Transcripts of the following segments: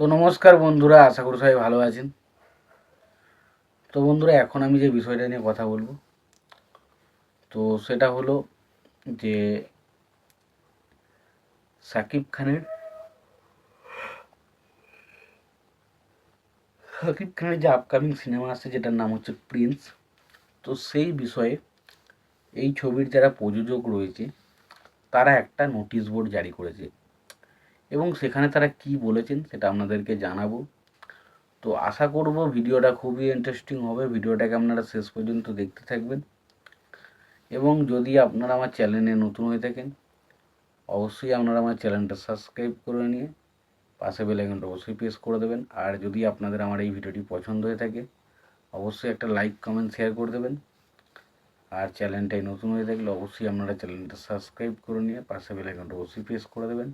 তো নমস্কার বন্ধুরা, আশা করি সবাই ভালো আছেন। তো বন্ধুরা, এখন আমি যে বিষয়টা নিয়ে কথা বলব, তো সেটা হলো যে সাকিব খানের সাকিব খানের যে আপকামিং সিনেমা আছে, যেটার নাম হচ্ছে প্রিন্স তো সেই বিষয়ে এই ছবির যারা প্রযোজক রয়েছে, তারা একটা নোটিশ বোর্ড জারি করেছে। এবং সেখানে তারা কি বলেছেন সেটা আপনাদেরকে জানাব। তো আশা করব ভিডিওটা খুবই ইন্টারেস্টিং হবে। ভিডিওটাকে আপনারা শেষ পর্যন্ত দেখতে থাকবেন। এবং যদি আপনারা আমার চ্যানেলে নতুন হয়ে থাকেন, অবশ্যই আপনারা আমার চ্যানেলটা সাবস্ক্রাইব করে নিয়ে পাশে বেল আইকনটা অবশ্যই প্রেস করে দেবেন। আর যদি আপনাদের আমার এই ভিডিওটি পছন্দ হয়ে থাকে, অবশ্যই একটা লাইক কমেন্ট শেয়ার করে দেবেন। আর চ্যানেলটাই নতুন হয়ে থাকলে অবশ্যই আপনারা চ্যানেলটা সাবস্ক্রাইব করে নিয়ে পাশে বেল আইকনটা অবশ্যই প্রেস করে দেবেন।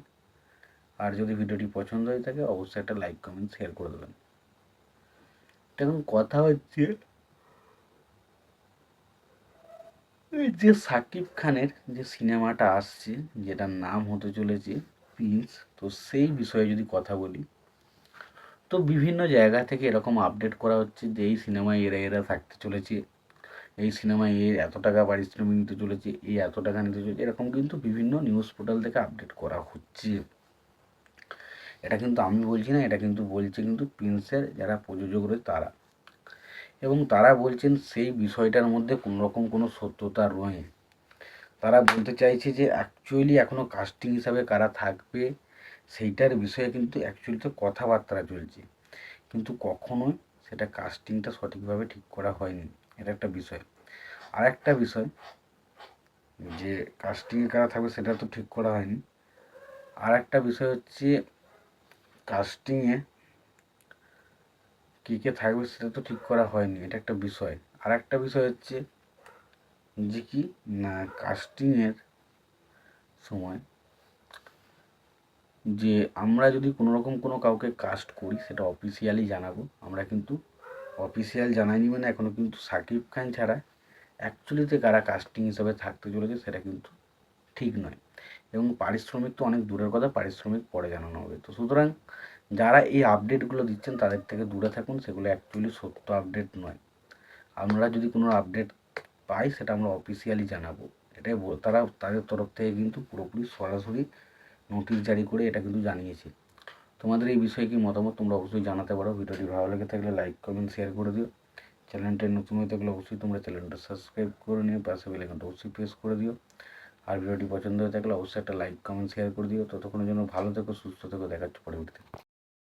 আর যদি ভিডিওটি পছন্দ হয়ে থাকে, অবশ্যই একটা লাইক কমেন্ট শেয়ার করে দেবেন। এখন কথা হচ্ছে যে সাকিব খানের যে সিনেমাটা আসছে, যেটার নাম হতে চলেছে প্রিন্স তো সেই বিষয়ে যদি কথা বলি, তো বিভিন্ন জায়গা থেকে এরকম আপডেট করা হচ্ছে যে এই সিনেমায় এরা এরা থাকতে চলেছে, এই সিনেমায় এ এত টাকা পারিশ্রমিক নিতে চলেছে, এই এত টাকা নিতে চলেছে, এরকম কিন্তু বিভিন্ন নিউজ পোর্টাল থেকে আপডেট করা হচ্ছে। এটা কিন্তু আমি বলছি না, এটা কিন্তু বলছে কিন্তু প্রিন্সের যারা প্রযোজক রয়েছে তারা। এবং তারা বলছেন সেই বিষয়টার মধ্যে কোনো রকম কোনো সত্যতা রয়ে তারা বলতে চাইছে যে অ্যাকচুয়ালি এখনও কাস্টিং হিসাবে কারা থাকবে, সেইটার বিষয়ে কিন্তু অ্যাকচুয়ালি তো কথাবার্তা চলছে। কিন্তু কখনোই সেটা কাস্টিংটা সঠিকভাবে ঠিক করা হয়নি। এটা একটা বিষয়। আর একটা বিষয়, যে কাস্টিংয়ে কারা থাকবে সেটা তো ঠিক করা হয়নি। আর একটা বিষয় হচ্ছে কাস্টিংয়ে কে কে থাকবে সেটা তো ঠিক করা হয়নি, এটা একটা বিষয়। আর একটা বিষয় হচ্ছে যে কি, না কাস্টিংয়ের সময় যে আমরা যদি কোনো রকম কোনো কাউকে কাস্ট করি, সেটা অফিসিয়ালি জানাব। আমরা কিন্তু অফিসিয়াল জানাইনি মানে এখনও কিন্তু সাকিব খান ছাড়া অ্যাকচুয়ালিতে কারা কাস্টিং হিসাবে থাকতে চলেছে, সেটা কিন্তু ঠিক নয়। এবং পারিশ্রমিক তো অনেক দূরের কথা, পারিশ্রমিক পরে জানানো হবে। তো সুতরাং যারা এই আপডেটগুলো দিচ্ছেন, তাদের থেকে দূরে থাকুন, সেগুলো অ্যাকচুয়ালি সত্য আপডেট নয়। আমরা যদি কোনো আপডেট পাই, সেটা আমরা অফিসিয়ালি জানাব। এটাই তারা তাদের তরফ থেকে কিন্তু পুরোপুরি সরাসরি নোটিশ জারি করে এটা কিন্তু জানিয়েছে। তোমাদের এই বিষয়ে কি মতামত তোমরা অবশ্যই জানাতে পারো। ভিডিওটি ভালো লেগে থাকলে লাইক কমেন্ট শেয়ার করে দিও। চ্যানেলটা নতুন হয়ে থাকলে অবশ্যই তোমরা চ্যানেলটা সাবস্ক্রাইব করে নিও। পাশে বেলাইকনটা অবশ্যই প্রেস করে দিও। আর ভিডিওটি পছন্দ হয়ে থাকলে অবশ্যই একটা লাইক কমেন্ট শেয়ার করে দিও। ততক্ষণের জন্য ভালো থেকো, সুস্থ থেকো দেখাচ্ছ পরবর্তীতে